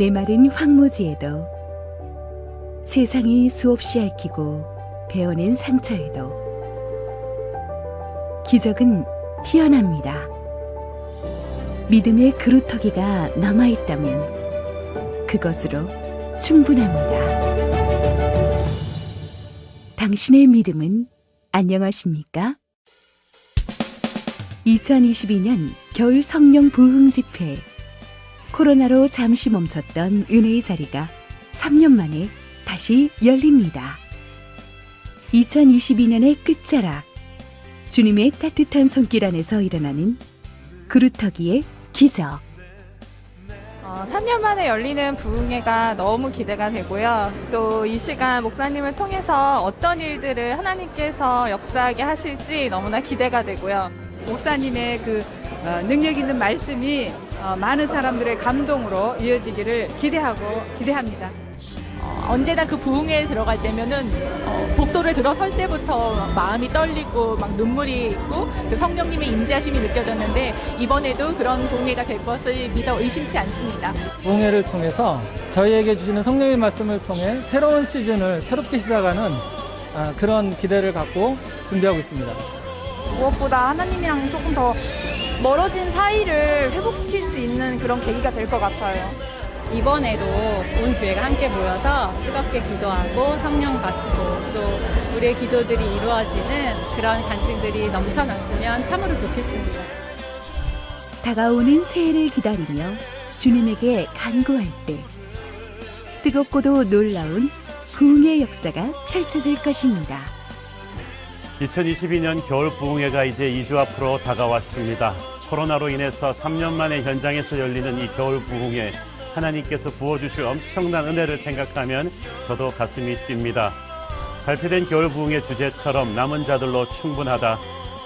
메마른 황무지에도 세상이 수없이 얽히고 베어낸 상처에도 기적은 피어납니다. 믿음의 그루터기가 남아있다면 그것으로 충분합니다. 당신의 믿음은 안녕하십니까? 2022년 겨울 성령 부흥 집회 코로나로 잠시 멈췄던 은혜의 자리가 3년 만에 다시 열립니다. 2022년의 끝자락 주님의 따뜻한 손길 안에서 일어나는 그루터기의 기적 어, 3년 만에 열리는 부흥회가 너무 기대가 되고요. 또 이 시간 목사님을 통해서 어떤 일들을 하나님께서 역사하게 하실지 너무나 기대가 되고요. 목사님의 그 어, 능력 있는 말씀이 어, 많은 사람들의 감동으로 이어지기를 기대하고 기대합니다. 어, 언제나 그 부흥회에 들어갈 때면은 어, 복도를 들어설 때부터 막 마음이 떨리고 막 눈물이 있고 그 성령님의 임재하심이 느껴졌는데 이번에도 그런 부흥회가 될 것을 믿어 의심치 않습니다. 부흥회를 통해서 저희에게 주시는 성령의 말씀을 통해 새로운 시즌을 새롭게 시작하는 아, 그런 기대를 갖고 준비하고 있습니다. 무엇보다 하나님이랑 조금 더 멀어진 사이를 회복시킬 수 있는 그런 계기가 될 것 같아요. 이번에도 온 교회가 함께 모여서 뜨겁게 기도하고 성령 받고 또 우리의 기도들이 이루어지는 그런 간증들이 넘쳐났으면 참으로 좋겠습니다. 다가오는 새해를 기다리며 주님에게 간구할 때 뜨겁고도 놀라운 부흥의 역사가 펼쳐질 것입니다. 2022년 겨울 부흥회가 이제 2주 앞으로 다가왔습니다. 코로나로 인해서 3년 만에 현장에서 열리는 이 겨울 부흥회 하나님께서 부어주실 엄청난 은혜를 생각하면 저도 가슴이 뜁니다. 발표된 겨울 부흥회 주제처럼 남은 자들로 충분하다.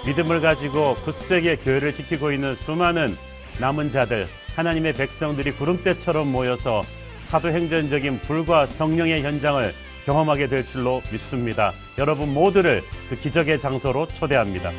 믿음을 가지고 굳세게 교회를 지키고 있는 수많은 남은 자들, 하나님의 백성들이 구름대처럼 모여서 사도행전적인 불과 성령의 현장을 경험하게 될 줄로 믿습니다. 여러분 모두를 그 기적의 장소로 초대합니다.